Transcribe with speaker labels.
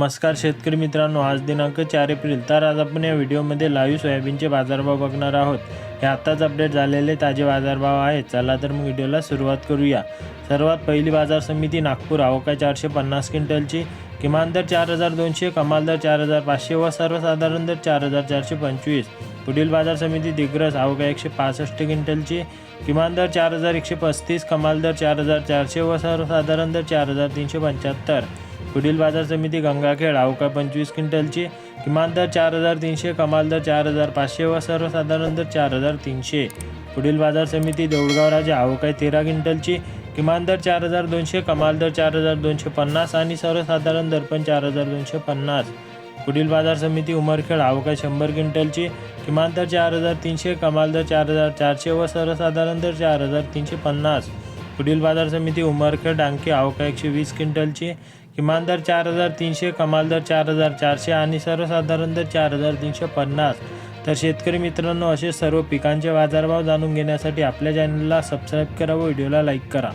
Speaker 1: नमस्कार शेतकरी मित्रांनो आज दिनांक चार एप्रिल. तर आज आपण या व्हिडिओमध्ये लाईव्ह सोयाबीनचे बाजारभाव बघणार आहोत. हे आत्ताच अपडेट झालेले ताजे बाजारभाव आहेत. चला तर मग व्हिडिओला सुरुवात करूया. सर्वात पहिली बाजार समिती नागपूर अवका चारशे पन्नास क्विंटलची. किमान दर चार हजार दोनशे कमाल दर चार हजार पाचशे व सर्वसाधारण दर चार हजार चारशे पंचवीस. पुढील बाजार समिती दिग्रस अवका एकशे पासष्ट क्विंटलची. किमान दर चार हजार एकशे पस्तीस कमाल दर चार हजार चारशे व सर्वसाधारण दर चार हजार तीनशे पंच्याहत्तर. पुढील बाजार समिती गंगाखेड अवका पंचवीस क्विंटलची किमान दर चार हजार तीनशे कमाल दर चार हजार पाचशे व सर्वसाधारण दर चार हजार तीनशे. पुढील बाजार समिती देऊळगाव राजा अवकाय तेरा क्विंटलची किमान दर चार हजार दोनशे कमाल दर चार हजार दोनशे पन्नास आणि सर्वसाधारण दर पण चार हजार दोनशे पन्नास. पुढील बाजार समिती उमरखेड अवकाय शंभर क्विंटलची किमान दर चार हजार तीनशे कमाल दर चार हजार चारशे व सर्वसाधारण दर चार हजार तीनशे पन्नास. पुढील बाजार समिती उमरखेड डांके आवका एकशे वीस क्विंटलची. किमान दर चार हजार तीनशे कमाल दर चार हजार चारशे आणि सर्वसाधारण दर चार हजार तीनशे पन्नास. तर शेतकरी मित्रांनो असे सर्व पिकांचे बाजारभाव जाणून घेण्यासाठी आपल्या चॅनलला सबस्क्राईब करा व व्हिडिओला लाईक करा.